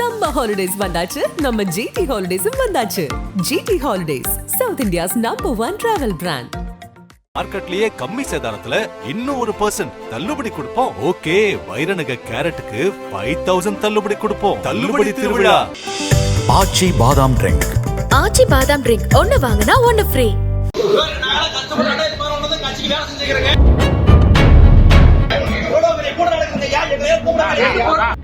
Summer holidays வந்தாச்சு. நம்ம GT ஹாலிடேஸும் வந்தாச்சு. GT holidays south India's number one travel brand மார்க்கெட்லயே கம்மி சேதாரத்துல இன்னும் ஒரு பர்சன்ட் தள்ளுபடி கொடுப்போம். ஓகே வைரநக கேரட்டுக்கு ஃபைவ் தௌசண்ட் தள்ளுபடி கொடுப்போம். தள்ளுபடி திருவிழா. ஆச்சி பாதாம் ட்ரிங்க் ஆச்சி பாதாம் ட்ரிங்க் ஒன்னு வாங்கினா ஒன்னு ஃப்ரீ நாங்கள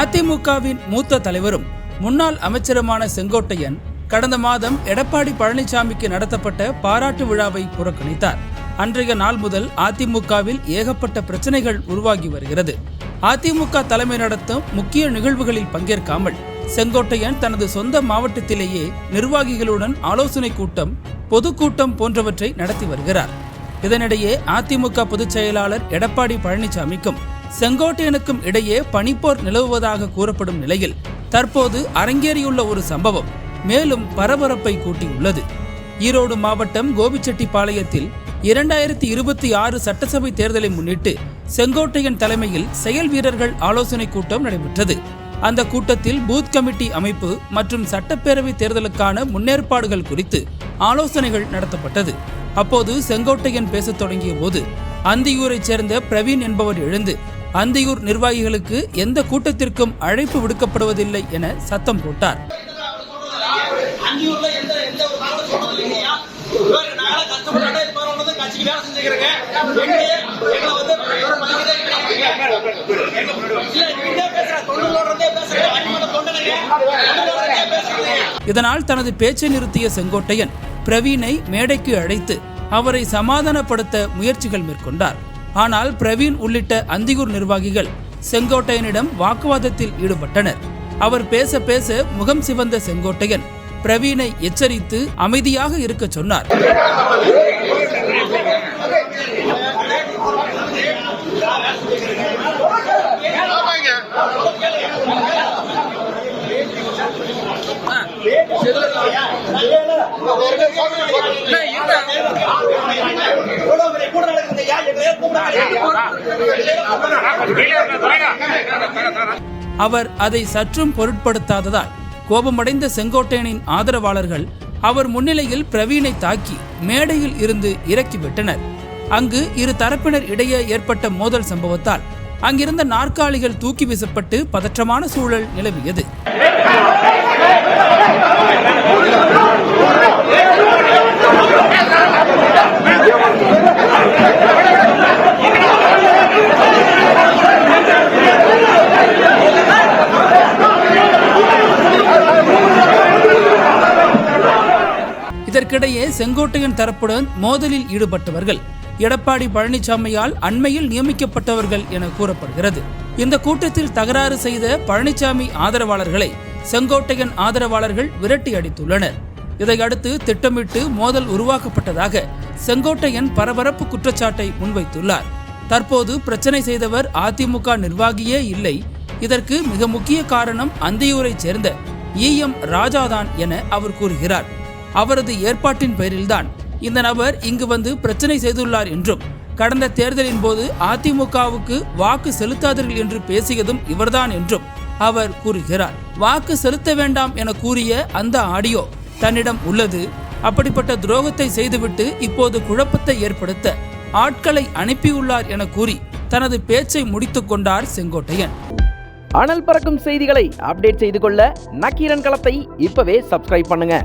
அதிமுகவின் மூத்த தலைவரும் முன்னாள் அமைச்சருமான செங்கோட்டையன் கடந்த மாதம் எடப்பாடி பழனிசாமிக்கு நடத்தப்பட்ட பாராட்டு விழாவை புறக்கணித்தார். அன்றைய நாள் முதல் அதிமுகவில் ஏகப்பட்ட பிரச்சனைகள் உருவாகி வருகிறது. அதிமுக தலைமை நடத்தும் முக்கிய நிகழ்வுகளில் பங்கேற்காமல் செங்கோட்டையன் தனது சொந்த மாவட்டத்திலேயே நிர்வாகிகளுடன் ஆலோசனை கூட்டம் பொதுக்கூட்டம் போன்றவற்றை நடத்தி வருகிறார். இதனிடையே அதிமுக பொதுச் செயலாளர் எடப்பாடி பழனிசாமிக்கும் செங்கோட்டையனுக்கும் இடையே பனிப்போர் நிலவுவதாக கூறப்படும் நிலையில் தற்போது அரங்கேறியுள்ள ஒரு சம்பவம் மேலும் பரபரப்பை கூட்டியுள்ளது. ஈரோடு மாவட்டம் கோபிச்செட்டிப்பாளையத்தில் இரண்டாயிரத்தி இருபத்தி ஆறு சட்டசபை தேர்தலை முன்னிட்டு செங்கோட்டையன் தலைமையில் செயல் வீரர்கள் ஆலோசனை கூட்டம் நடைபெற்றது. அந்த கூட்டத்தில் பூத் கமிட்டி அமைப்பு மற்றும் சட்டப்பேரவை தேர்தலுக்கான முன்னேற்பாடுகள் குறித்து ஆலோசனைகள் நடத்தப்பட்டது. அப்போது செங்கோட்டையன் பேசத் தொடங்கிய போது அந்தியூரைச் சேர்ந்த பிரவீன் என்பவர் எழுந்து அந்தியூர் நிர்வாகிகளுக்கு எந்த கூட்டத்திற்கும் அழைப்பு விடுக்கப்படுவதில்லை என சத்தம் போட்டார். இதனால் தனது பேச்சை நிறுத்திய செங்கோட்டையன் பிரவீனை மேடைக்கு அழைத்து அவரை சமாதானப்படுத்த முயற்சிகள் மேற்கொண்டார். ஆனால் பிரவீன் உள்ளிட்ட அந்தியூர் நிர்வாகிகள் செங்கோட்டையனிடம் வாக்குவாதத்தில் ஈடுபட்டனர். அவர் பேச பேச முகம் சிவந்த செங்கோட்டையன் பிரவீனை எச்சரித்து அமைதியாக இருக்கச் சொன்னார். அவர் அதை சற்றும் பொருட்படுத்தாததால் கோபமடைந்த செங்கோட்டையனின் ஆதரவாளர்கள் அவர் முன்னிலையில் பிரவீனை தாக்கி மேடையில் இருந்து இறக்கிவிட்டனர். அங்கு இரு தரப்பினர் இடையே ஏற்பட்ட மோதல் சம்பவத்தால் அங்கிருந்த நாற்காலிகள் தூக்கி வீசப்பட்டு பதற்றமான சூழல் நிலவியது. இதற்கிடையே செங்கோட்டையன் தரப்புடன் மோதலில் ஈடுபட்டவர்கள். எடப்பாடி பழனிசாமியால் அண்மையில் நியமிக்கப்பட்டவர்கள் என கூறப்படுகிறது. இந்த கூட்டத்தில் தகராறு செய்த பழனிசாமி ஆதரவாளர்களை செங்கோட்டையன் ஆதரவாளர்கள் விரட்டி அடித்துள்ளனர். இதையடுத்து திட்டமிட்டு மோதல் உருவாக்கப்பட்டதாக செங்கோட்டையன் பரபரப்பு குற்றச்சாட்டை முன்வைத்துள்ளார். தற்போது பிரச்சனை செய்தவர் அதிமுக நிர்வாகியே இல்லை. இதற்கு மிக முக்கிய காரணம் அந்தியூரைச் சேர்ந்த ஈ எம் ராஜாதான் என அவர் கூறுகிறார். அவரது ஏற்பாட்டின் பெயரில்தான் இந்த நபர் இங்கு வந்து பிரச்சனை செய்துள்ளார் என்றும் கடந்த தேர்தலின் போது அதிமுகவுக்கு வாக்கு செலுத்தாதீர்கள் என்று பேசியதும் இவர்தான் என்றும் அவர் கூறுகிறார். வாக்கு செலுத்த வேண்டாம் என கூறிய அந்த ஆடியோ தன்னிடம் உள்ளது. அப்படிப்பட்ட துரோகத்தை செய்துவிட்டு இப்போது குழப்பத்தை ஏற்படுத்த ஆட்களை அனுப்பியுள்ளார் என கூறி தனது பேச்சை முடித்துக் கொண்டார் செங்கோட்டையன். அனல் பறக்கும் செய்திகளை அப்டேட் செய்து கொள்ள நக்கீரன் களத்தை இப்பவே சப்ஸ்கிரைப் பண்ணுங்க.